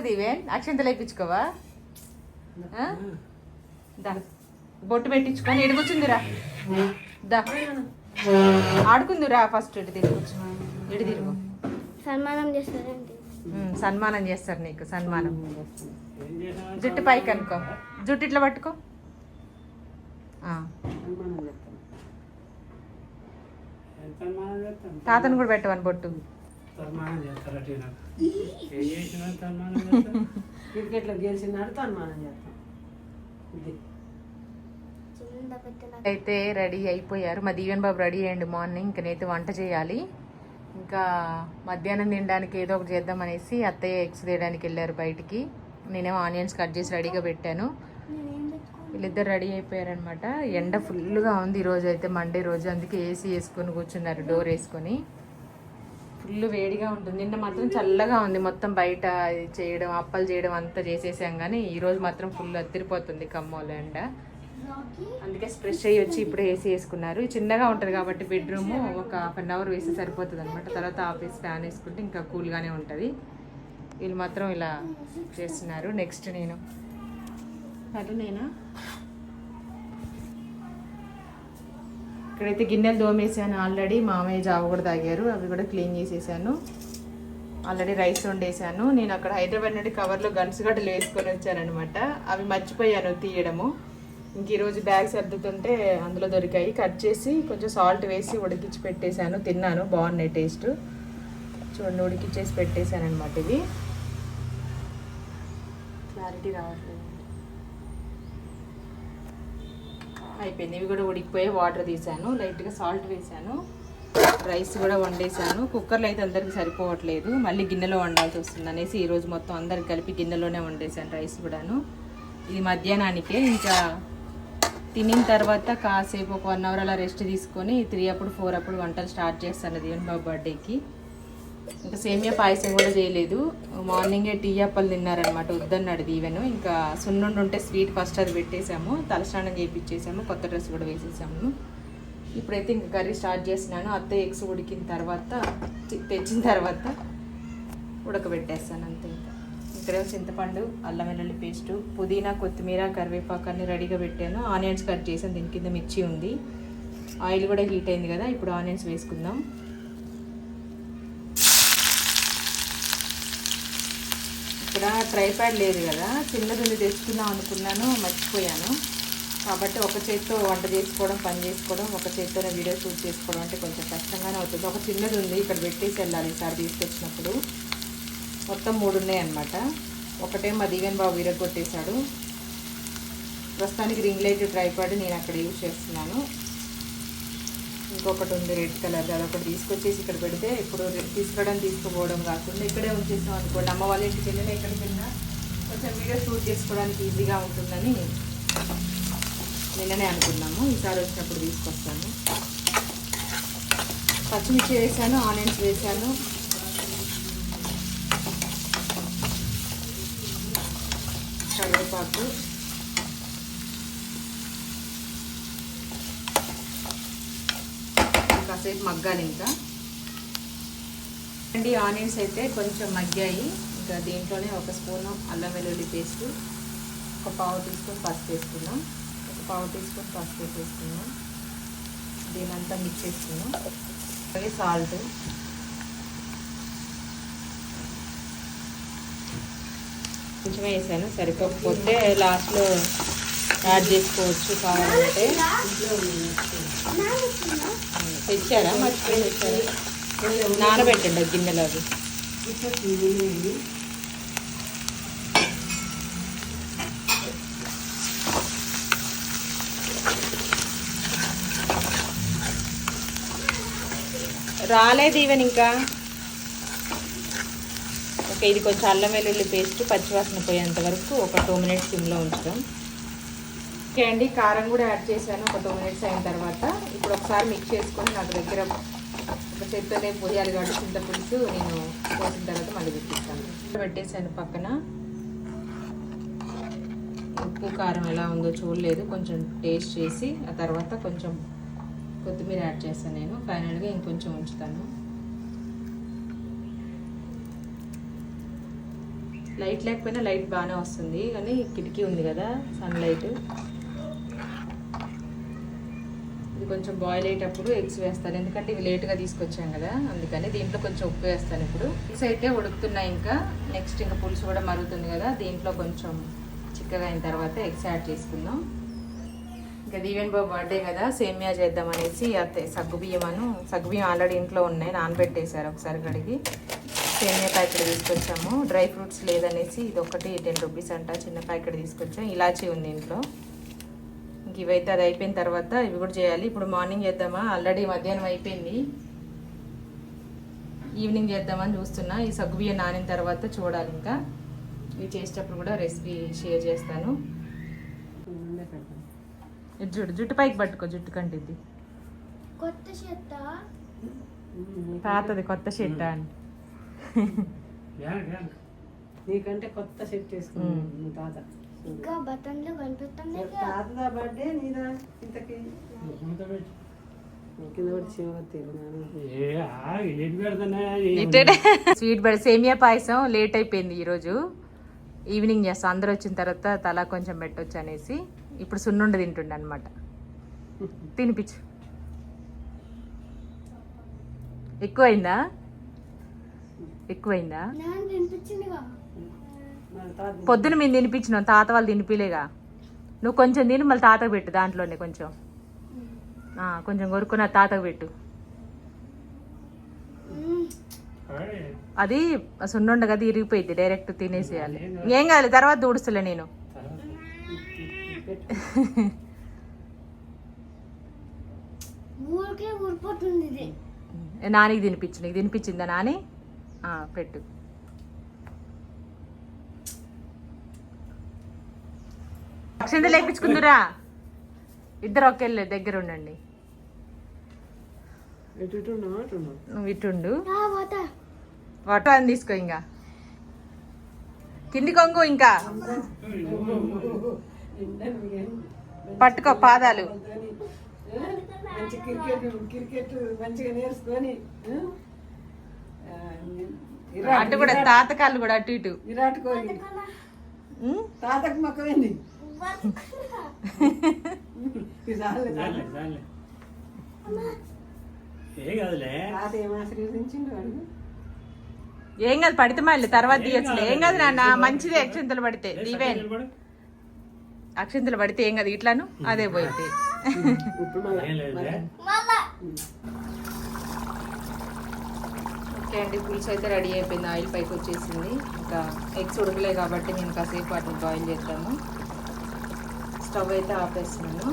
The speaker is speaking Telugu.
దివేన్ అక్షంతలు వేయించుకోవా? దా. బొట్టు పెట్టించుకొని ఎడు కూర్చుందిరా. దా. ఆడుకుందిరా ఫస్ట్ ఇటు తిరుగు. ఇటు తిరుగు. సన్మానం చేస్తారండి. సన్మానం చేస్తారు నీకు సన్మానం. జుట్టు పైకి అనుకో. జుట్టు ఇట్లా పట్టుకో. ఆ, సన్మానం చేస్తాం. తాతను కూడా పెట్టవని బొట్టు? చేస్తారట ఈయన. ఏం చేసినా చేస్తారు? క్రికెట్లో గెలిచినాడు సన్మానం చేస్తాం. ఇది. అయితే రెడీ అయిపోయారు. మా దీవెన్ బాబు రెడీ అయ్యండి మార్నింగ్. ఇంకా నేతి వంట చేయాలి. ఇంకా మధ్యాహ్నం తినడానికి ఏదో ఒకటి చేద్దాం అనేసి అత్తయ్య ఎగ్స్ తీయడానికి వెళ్ళారు బయటికి. నేనేమో ఆనియన్స్ కట్ చేసి రెడీగా పెట్టాను. నేనేం పెట్టుకోను వీళ్ళిద్దరు రెడీ అయిపోయారనమాట ఎండ ఫుల్గా ఉంది ఈరోజు అయితే మండే రోజు. అందుకే ఏసీ వేసుకొని కూర్చున్నారు డోర్ వేసుకొని. ఫుల్ వేడిగా ఉంటుంది. నిన్న మాత్రం చల్లగా ఉంది మొత్తం బయట చేయడం అప్పలు చేయడం అంతా చేసేసాం కానీ ఈరోజు మాత్రం ఫుల్ అత్తిరిపోతుంది ఖమ్మంలో ఎండ. అందుకే స్ప్రెష్ అయ్యి వచ్చి ఇప్పుడే ఏసీ వేసుకున్నారు. చిన్నగా ఉంటుంది కాబట్టి బెడ్రూమ్ ఒక హాఫ్ అన్ అవర్ వేసి సరిపోతుంది అనమాట తర్వాత ఆఫీస్ ఫ్యాన్ వేసుకుంటే ఇంకా కూల్గానే ఉంటుంది. వీళ్ళు మాత్రం ఇలా చేస్తున్నారు. నెక్స్ట్ నేను. అటు నేనా ఇక్కడైతే గిన్నెలు దోమేసాను ఆల్రెడీ మామయ్య జావ కూడా తాగారు అవి కూడా క్లీన్ చేసేసాను. ఆల్రెడీ రైస్ వండేసాను. నేను అక్కడ హైదరాబాద్ నుండి కవర్లో గన్సుగడ్డలు వేసుకొని వచ్చానమాట అవి మర్చిపోయాను తీయడము. ఇంక ఈరోజు బ్యాగ్ సర్దుతుంటే అందులో దొరికాయి. కట్ చేసి కొంచెం సాల్ట్ వేసి ఉడికించి పెట్టేశాను. తిన్నాను. బాగున్నాయి టేస్ట్. చూడండి ఉడికిచ్చేసి పెట్టేశాను అనమాట ఇవి. క్లారిటీ రావట్లేదు. అయిపోయింది. ఇవి కూడా ఉడికిపోయి వాటర్ తీసాను. లైట్గా సాల్ట్ వేసాను. రైస్ కూడా వండేసాను. కుక్కర్లో అయితే అందరికీ సరిపోవట్లేదు. మళ్ళీ గిన్నెలో వండాల్సి వస్తుంది అనేసి ఈరోజు మొత్తం అందరికి కలిపి గిన్నెలోనే వండేసాను రైస్ కూడాను. ఇది మధ్యాహ్నానికే. ఇంకా తినిన తర్వాత కాసేపు ఒక వన్ అవర్ అలా రెస్ట్ తీసుకొని త్రీ అప్పుడు ఫోర్ అప్పుడు వంటలు స్టార్ట్ చేస్తాను. దేవుని బాబు బర్త్డేకి. ఇంకా సేమియా పాయసం కూడా చేయలేదు. మార్నింగే టీ అప్పలు తిన్నారనమాట వద్దన్నాడు దీవెను ఇంకా సున్నుండి ఉంటే స్వీట్ ఫస్ట్ అది పెట్టేసాము తలస్నానం చేయించేసాము కొత్త డ్రెస్ కూడా వేసేసాము. ఇప్పుడైతే ఇంకా కర్రీ స్టార్ట్ చేస్తున్నాను. అత్తయ్య ఎగ్స్ ఉడికిన తర్వాత తెచ్చిన తర్వాత ఉడకబెట్టేస్తాను అంతే ఇంకా. ఇక్కడ చింతపండు అల్లం వెల్లుల్లి పేస్టు పుదీనా కొత్తిమీర కరివేపాకు అన్ని రెడీగా పెట్టాను. ఆనియన్స్ కట్ చేసాను. దీని కింద మిర్చి ఉంది. ఆయిల్ కూడా హీట్ అయింది కదా. ఇప్పుడు ఆనియన్స్ వేసుకుందాం. ఇక్కడ ట్రైప్యాడ్ లేదు కదా చిన్నది ఉంది తెచ్చుకుందాం అనుకున్నాను మర్చిపోయాను. కాబట్టి ఒక చేత్తో వంట చేసుకోవడం పని చేసుకోవడం ఒక చేతితోనే వీడియో షూట్ చేసుకోవడం అంటే కొంచెం కష్టంగానే అవుతుంది. ఒక చిన్నది ఉంది ఇక్కడ పెట్టేసి వెళ్ళాలి ఈసారి తీసుకొచ్చినప్పుడు. మొత్తం మూడు ఉన్నాయి అన్నమాట. ఒకటే మా దివ్యన్ బాబు విరగొట్టేశాడు ప్రస్తుతానికి రింగ్ లైట్ ట్రైపాడ్ నేను అక్కడ యూజ్ చేస్తున్నాను. ఇంకొకటి ఉంది రెడ్ కలర్ అదొకటి తీసుకొచ్చేసి ఇక్కడ పెడితే ఇప్పుడు రె- తీసుకురావడం తీసుకుపోవడం కాకుండా ఇక్కడే ఉంచేసాం అనుకోండి. అమ్మ వాళ్ళ ఇంటికి వెళ్ళినా ఎక్కడికి వెళ్ళినా కొంచెం వీడియో షూట్ చేసుకోవడానికి ఈజీగా ఉంటుందని నిన్ననే అనుకున్నాము. ఈసారి వచ్చినప్పుడు తీసుకొస్తాను. పచ్చిమిర్చి వేసాను ఆనియన్స్ వేసాను. కరివేపాకు. కాసేపు మగ్గాలి ఇంకా. అండి ఆనియన్స్ అయితే కొంచెం మగ్గాయి. ఇంకా దీంట్లోనే ఒక స్పూను అల్లం వెల్లుల్లి పేస్ట్ ఒక పావు టీ స్పూన్ పసుపు వేసుకున్నాం ఒక పావు టీ స్పూన్ పసుపు వేసేసుకున్నాం దీనంతా మిక్స్ చేసుకున్నాం అలాగే సాల్ట్. కొంచెం వేసాను. సరిపోకపోతే లాస్ట్లో యాడ్ చేసుకోవచ్చు కావాలంటే. తెచ్చారా? మర్చిపోయి తెచ్చారా? నానబెట్టండి ఆ గిన్నెలో అవి. రాలేదు ఈవెన్ ఇంకా. ఓకే ఇది కొంచెం అల్లం వెల్లుల్లి పేస్ట్ పచ్చివాసన పోయేంత వరకు ఒక టూ మినిట్స్ సిమ్లో ఉంచుదాం. ఓకే అండి కారం కూడా యాడ్ చేశాను. ఒక టూ మినిట్స్ అయిన తర్వాత ఇప్పుడు ఒకసారి మిక్స్ చేసుకొని నాకు దగ్గర ఒక చేత్తోనే పోయాలి కాబట్టి చింతపులుసు నేను పోసిన తర్వాత మళ్ళీ పెట్టిస్తాను. పెట్టేశాను పక్కన. ఉప్పు కారం ఎలా ఉందో చూడలేదు. కొంచెం టేస్ట్ చేసి ఆ తర్వాత కొంచెం కొత్తిమీర యాడ్ చేస్తాను నేను. ఫైనల్గా ఇంకొంచెం ఉంచుతాను. లైట్ లేకపోయినా లైట్ బాగానే వస్తుంది. కానీ కిటికీ ఉంది కదా సన్లైట్ కొంచెం బాయిల్ అయ్యేటప్పుడు ఎగ్స్ వేస్తాను ఎందుకంటే ఇవి లేట్గా తీసుకొచ్చాం కదా. అందుకని దీంట్లో కొంచెం ఉప్పు వేస్తాను ఇప్పుడు. ఎగ్స్ అయితే ఉడుకుతున్నాయి ఇంకా నెక్స్ట్ ఇంకా పులుసు కూడా మరుగుతుంది కదా. దీంట్లో కొంచెం చిక్కగా అయిన తర్వాత ఎగ్స్ యాడ్ చేసుకుందాం. ఇంకా దీవెన్ బాబు బర్త్డే కదా. సేమియా చేద్దాం అనేసి సగ్గుబియ్యం సగ్గుబియ్యమను సగ్గుబియ్యం ఆల్రెడీ ఇంట్లో ఉన్నాయి. నానబెట్టేశారు ఒకసారి కడిగి. సేమియా ప్యాకెట్ తీసుకొచ్చాము. డ్రై ఫ్రూట్స్ లేదనేసి ఇది ఒకటి టెన్ రూపీస్ అంట. చిన్న ప్యాకెట్ తీసుకొచ్చాం. ఇలాచీ ఉంది ఇంట్లో. ఇంక ఇవైతే అది అయిపోయిన తర్వాత ఇవి కూడా చేయాలి. ఇప్పుడు మార్నింగ్ చేద్దామా? ఆల్రెడీ మధ్యాహ్నం అయిపోయింది. ఈవినింగ్ చేద్దామని చూస్తున్నా. ఈ సగ్గుబియ్యం నానిన తర్వాత చూడాలి ఇంకా. ఇవి చేసేటప్పుడు కూడా రెసిపీ షేర్ చేస్తాను. జుట్టు జుట్టు పైకి పట్టుకో జుట్టు కంటిద్ది కొత్త చెత్త తాతది కొత్త షెట్ అని నీకంటే కొత్త సెట్. మీ తాత. ఇంకా బటన్లు కనిపిస్తున్నాయి తాతదా బర్త్డే నీదా ఇంతకి స్వీట్ బడి సేమియా పాయసం లేట్ అయిపోయింది ఈరోజు. ఈవినింగ్ చేస్తాం. అందరూ వచ్చిన తర్వాత తలా కొంచెం పెట్టొచ్చు అనేసి. ఇప్పుడు సున్నుండ తింటుండే అనమాట తినిపించు. ఎక్కువైందా? ఎక్కువైందా? పొద్దున మేము తినిపించినాం తాత వాళ్ళు తినిపిలేగా నువ్వు కొంచెం తిని మళ్ళీ తాతకు పెట్టు దాంట్లోనే కొంచెం. కొంచెం కొరుకున్న తాతకు పెట్టు. అది సున్నుండ కదా ఇరిగిపోయింది డైరెక్ట్ తినేసేయాలి. ఏం కాదు తర్వాత దూడుస్తులే నేను. నానికి తినిపించు నీకు తినిపించిందా నాని? పెట్టు. అక్షంత లేపించుకుందురా. ఇద్దరు ఒకెళ్ళే దగ్గర ఉండండి. నువ్వు ఇటుండు వాటర్ అని తీసుకో ఇంకా. కింది కొంగు ఇంకా. పట్టుకో పాదాలు. మంచి క్రికెట్ క్రికెట్ మంచిగా నేర్చుకొని ఆ, విరాట్- అటు కూడా తాతకాళ్ళు కూడా అటు ఇటు. విరాట్ కోహ్లీ? తాతకు మొక్కమైంది. ఏ కాదు పడితే మళ్ళీ తర్వాత తీయచ్చులే. ఏం కాదు నాన్న మంచిది అక్షంతలు పడితే. దీవేన్. నిలబడు. అక్షంతలు పడితే ఏం కాదు ఇట్లాను? అదే పోయింది. ఓకే అండి పులుసు అయితే రెడీ అయిపోయింది. ఆయిల్ పైకి వచ్చేసింది. ఇంకా ఎగ్స్ ఉడకలే కాబట్టి నేను కాసేపు వాటిని బాయిల్ చేద్దాము. స్టవ్ అయితే ఆపేస్తున్నాను